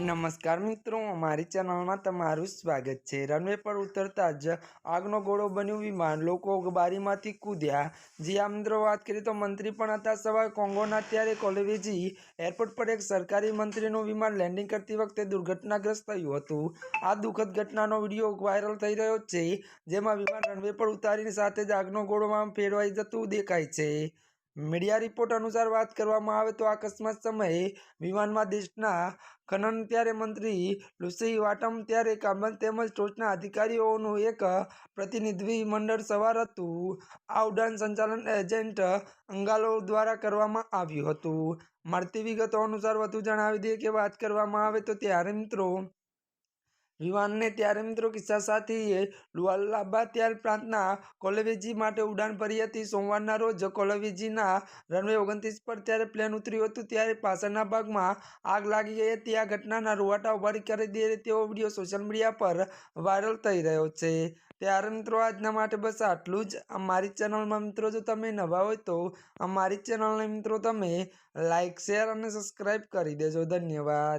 નમસ્કાર મિત્રો, અમારી ચેનલમાં તમારું સ્વાગત છે. રનવે પર ઉતરતા જ આગનો ગોળો બન્યું. વિમાન લોકો બારીમાંથી કૂદ્યા. જી આમદ્રો વાત કરીએ તો મંત્રી પણ હતા સવારે કોંગોના. ત્યારે કોલેવેજી એરપોર્ટ પર એક સરકારી મંત્રીનું વિમાન લેન્ડિંગ કરતી વખતે દુર્ઘટનાગ્રસ્ત થયું હતું. આ દુઃખદ ઘટનાનો વીડિયો વાયરલ થઈ રહ્યો છે, જેમાં વિમાન રનવે પર ઉતારીની સાથે જ આગનો ગોળોમાં ફેરવાઈ જતું દેખાય છે. મીડિયા રિપોર્ટ અનુસાર વાત કરવામાં આવે તો અકસ્માત સમયે વિમાનમાં દેશના ખનન ત્યારે મંત્રી લુસી વાટમ, ત્યારે કામન તેમજ ટોચના અધિકારીઓનું એક પ્રતિનિધિ મંડળ સવાર હતું. આ ઉડાન સંચાલન એજન્ટ અંગાલો દ્વારા કરવામાં આવ્યું હતું. મળતી વિગતો અનુસાર વધુ જણાવી દઈએ કે વાત કરવામાં આવે તો ત્યારે મિત્રો વિમાનને ત્યારે મિત્રો કિસ્સા સાથે લુઆલાબા ત્યાર પ્રાંતના કોલેવેજી માટે ઉડાન ભરી હતી. સોમવારના રોજ કોલેવેજીના રનવે ઓગણત્રીસ પર ત્યારે પ્લેન ઉતર્યું હતું. ત્યારે પાછળના ભાગમાં આગ લાગી ગઈ હતી. આ ઘટનાના રૂવાટા ઉભારી કરી દે તેવો વીડિયો સોશિયલ મીડિયા પર વાયરલ થઈ રહ્યો છે. ત્યારે મિત્રો આજના માટે બસ આટલું જ. અમારી ચેનલમાં મિત્રો જો તમે નવા હોય તો અમારી ચેનલને મિત્રો તમે લાઇક શેર અને સબસ્ક્રાઈબ કરી દેજો. ધન્યવાદ.